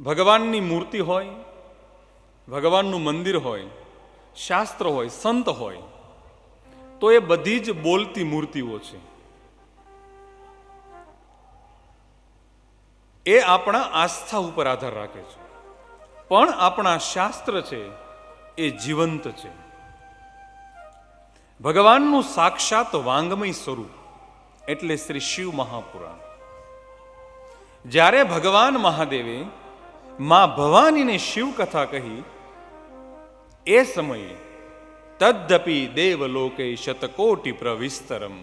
ભગવાનની મૂર્તિ હોય, ભગવાનનું મંદિર હોય, શાસ્ત્ર હોય, સંત હોય, તો એ બધી જ બોલતી મૂર્તિઓ છે. એ આપણા આસ્થા ઉપર આધાર રાખે છે. પણ આપણા શાસ્ત્ર છે, એ જીવંત છે. ભગવાનનું સાક્ષાત વાંગમય સ્વરૂપ, એટલે શ્રી શિવ મહાપુરાણ. જ્યારે ભગવાન મહાદેવે માં ભવાનીને શિવ કથા કહી, એ સમયે તદ્દપી દેવલોકે શતકોટી પ્રવિસ્તરમ.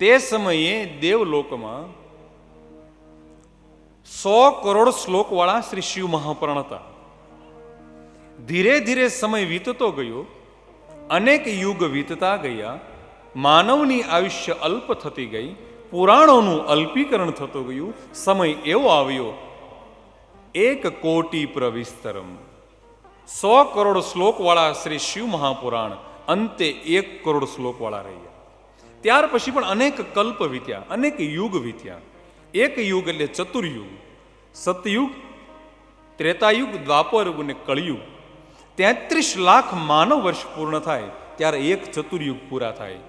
તે સમયે દેવલોકમાં સો કરોડ શ્લોકવાળા શ્રી શિવ મહાપુરાણ હતા. ધીરે ધીરે સમય વીતતો ગયો, અનેક યુગ વીતતા ગયા, માનવની આયુષ્ય અલ્પ થતી ગઈ, પુરાણોનું અલ્પીકરણ થતું ગયું, સમય એવો આવ્યો એક કોટી પ્રવિસ્તરમ સો કરોડ શ્લોકવાળા શ્રી શિવ મહાપુરાણ અંતે એક કરોડ શ્લોકવાળા રહ્યા ત્યાર પછી પણ અનેક કલ્પ વીત્યા અનેક યુગ વીત્યા એક યુગ એટલે ચતુર્યુગ સતયુગ ત્રેતાયુગ દ્વાપર યુગ અને કળિયુગ તેત્રીસ લાખ માનવ વર્ષ પૂર્ણ થાય ત્યારે એક ચતુર્યુગ પૂરા થાય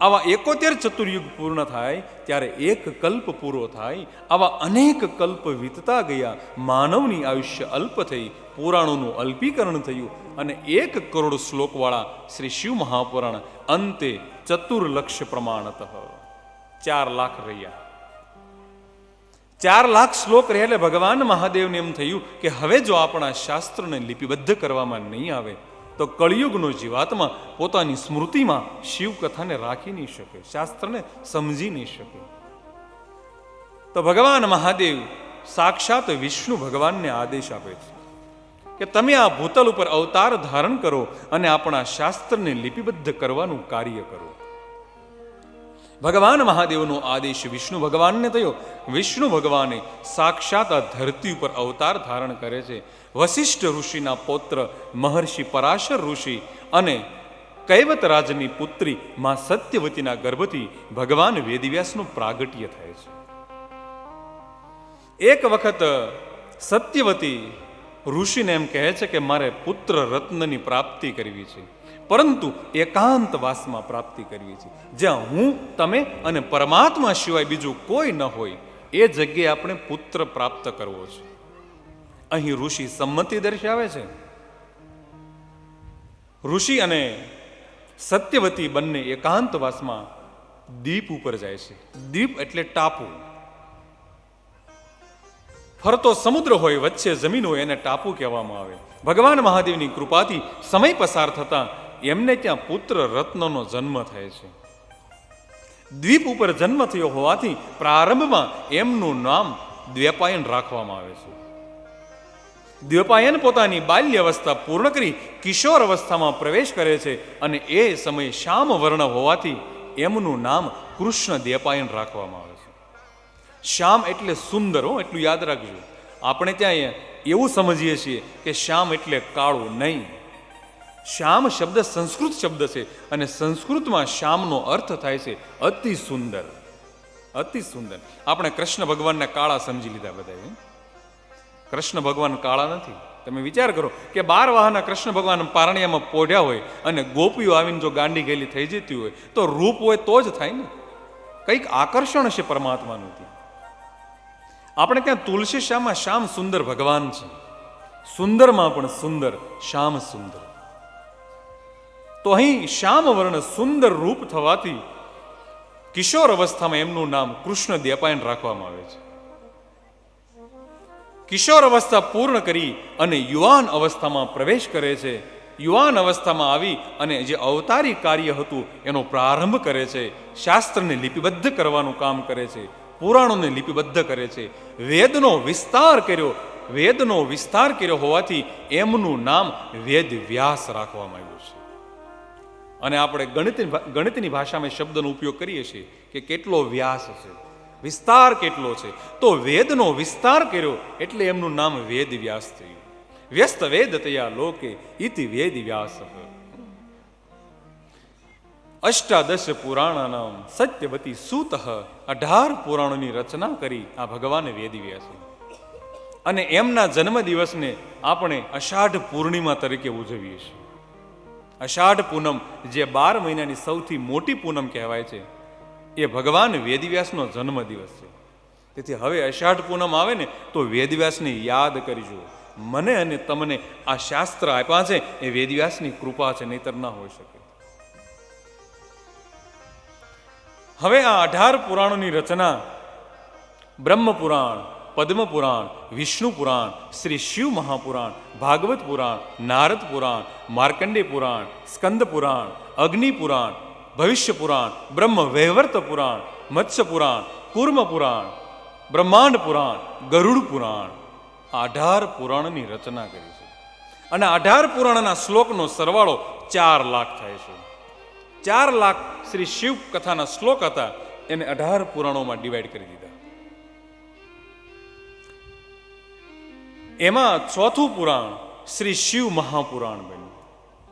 આવા એકોતેર ચતુર્યુગ પૂર્ણ થાય, ત્યારે એક કલ્પ પૂરો થાય, આવા અનેક કલ્પ વીતતા ગયા, માનવની આયુષ્ય અલ્પ થઈ, પુરાણોનું અલ્પીકરણ થયું, અને એક કરોડ શ્લોકવાળા શ્રી શિવ મહાપુરાણ અંતે ચતુર્લક્ષ પ્રમાણત. ચાર લાખ રહ્યા. ચાર લાખ શ્લોક રહે એટલે ભગવાન મહાદેવને એમ થયું કે હવે જો આપણા શાસ્ત્રને લિપિબદ્ધ કરવામાં નહીં આવે તો કળિયુગનો જીવાત્મા પોતાની સ્મૃતિમાં શિવ કથાને રાખી નહીં શકે, શાસ્ત્રને સમજી નહીં શકે. તો ભગવાન મહાદેવ સાક્ષાત વિષ્ણુ ભગવાનને આદેશ આપે છે કે તમે આ ભૂતલ ઉપર અવતાર ધારણ કરો અને આપણા શાસ્ત્રને લિપિબદ્ધ કરવાનું કાર્ય કરો. ભગવાન મહાદેવનો આદેશ વિષ્ણુ ભગવાનને થયો. વિષ્ણુ ભગવાને સાક્ષાત આ ધરતી ઉપર અવતાર ધારણ કરે છે. વશિષ્ઠ ઋષિના પૌત્ર મહર્ષિ પરાશર ઋષિ અને કૈવત રાજની પુત્રી માં સત્યવતીના ગર્ભથી ભગવાન વેદવ્યાસનું પ્રાગટ્ય થાય છે. એક વખત સત્યવતી ઋષિને એમ કહે છે કે મારે પુત્ર રત્નની પ્રાપ્તિ કરવી છે. પરંતુ એકાંતવાસમાં પ્રાપ્તિ કરવી છે. જ્યાં હું, તમે અને પરમાત્મા સિવાય બીજું કોઈ ન હોય, એ જગ્યાએ આપણે પુત્ર પ્રાપ્ત કરવો છે. અહીં ઋષિ સંમતિ દર્શાવે છે. ઋષિ અને સત્યવતી બંને એકાંતવાસમાં દીપ ઉપર જાય છે. દીપ એટલે ટાપુ. ફરતો સમુદ્ર હોય, વચ્ચે જમીન હોય એને ટાપુ કહેવામાં આવે. ભગવાન મહાદેવની કૃપાથી સમય પસાર થતા એમને ત્યાં પુત્ર રત્નનો જન્મ થાય છે. દ્વીપ ઉપર જન્મ થયો હોવાથી પ્રારંભમાં એમનું નામ દ્વેપાયન રાખવામાં આવે છે. દ્વેપાયન પોતાની બાલ્ય અવસ્થા પૂર્ણ કરી કિશોર અવસ્થામાં પ્રવેશ કરે છે અને એ સમય શ્યામ વર્ણ હોવાથી એમનું નામ કૃષ્ણ દ્વેપાયન રાખવામાં આવે છે. શ્યામ એટલે સુંદર હો, એટલું યાદ રાખજો. આપણે ત્યાં એવું સમજીએ છીએ કે શ્યામ એટલે કાળું નહીં. શ્યામ શબ્દ સંસ્કૃત શબ્દ છે અને સંસ્કૃતમાં શ્યામનો અર્થ થાય છે અતિ સુંદર. અતિ સુંદર. આપણે કૃષ્ણ ભગવાનને કાળા સમજી લીધા બધા કૃષ્ણ ભગવાન કાળા નથી. તમે વિચાર કરો કે બાર વાહના કૃષ્ણ ભગવાન પારણિયામાં પોઢ્યા હોય અને ગોપીઓ આવીને જો ગાંડી ગયેલી થઈ જતી હોય, તો રૂપ હોય તો જ થાય ને. કંઈક આકર્ષણ છે પરમાત્માનું ત્યાં. આપણે ત્યાં તુલસી શ્યામમાં શ્યામ સુંદર ભગવાન છે. સુંદરમાં પણ સુંદર, શ્યામ સુંદર. તો અહીં શ્યામવર્ણ સુંદર રૂપ થવાથી કિશોર અવસ્થામાં એમનું નામ કૃષ્ણ દેપાયન રાખવામાં આવે છે. કિશોર અવસ્થા પૂર્ણ કરી અને યુવાન અવસ્થામાં પ્રવેશ કરે છે. યુવાન અવસ્થામાં આવી અને જે અવતારી કાર્ય હતું એનો પ્રારંભ કરે છે. શાસ્ત્રને લિપિબદ્ધ કરવાનું કામ કરે છે. પુરાણોને લિપિબદ્ધ કરે છે. વેદનો વિસ્તાર કર્યો. વેદનો વિસ્તાર કર્યો હોવાથી એમનું નામ વેદ વ્યાસ રાખવામાં આવ્યું છે. અને આપણે ગણિત ગણિતની ભાષામાં શબ્દનો ઉપયોગ કરીએ છીએ કે કેટલો વ્યાસ છે, વિસ્તાર કેટલો છે. તો વેદનો વિસ્તાર કર્યો એટલે એમનું નામ વેદ વ્યાસ થયું. વ્યસ્ત વેદ તયા લોકે ઇતિ વેદ વ્યાસ અષ્ટાદશ પુરાણાનામ સત્યવતી સૂત અઢાર પુરાણોની રચના કરી આ ભગવાન વેદ વ્યાસ અને એમના જન્મદિવસને આપણે અષાઢ પૂર્ણિમા તરીકે ઉજવીએ છીએ. અષાઢ પૂનમ, જે બાર મહિનાની સૌથી મોટી પૂનમ કહેવાય છે, એ ભગવાન વેદવ્યાસનો જન્મદિવસ છે. તેથી હવે અષાઢ પૂનમ આવે ને, તો વેદવ્યાસને યાદ કરીજો. મને અને તમને આ શાસ્ત્ર આપ્યા છે, એ વેદવ્યાસની કૃપા છે, નહીતર ના હોઈ શકે. હવે આ અઢાર પુરાણોની રચના બ્રહ્મ પુરાણ પદ્મ પુરાણ, વિષ્ણુ પુરાણ, શ્રી શિવ મહાપુરાણ, ભાગવત પુરાણ, નારદ પુરાણ માર્કંડે પુરાણ, સ્કંદ પુરાણ, અગ્નિ પુરાણ, ભવિષ્ય પુરાણ, બ્રહ્મ વૈવર્ત પુરાણ, મત્સ્ય પુરાણ, કુર્મ પુરાણ, બ્રહ્માંડ પુરાણ, ગરુડ પુરાણ. અઢાર પુરાણની રચના કરી છે. અને અઢાર પુરાણના શ્લોકનો સરવાળો ચાર લાખ થાય છે. ચાર લાખ શ્રી શિવ કથાના શ્લોક હતા, એને અઢાર પુરાણોમાં ડિવાઈડ કરી દીધા. એમાં ચોથું પુરાણ શ્રી શિવ મહાપુરાણ બન્યું.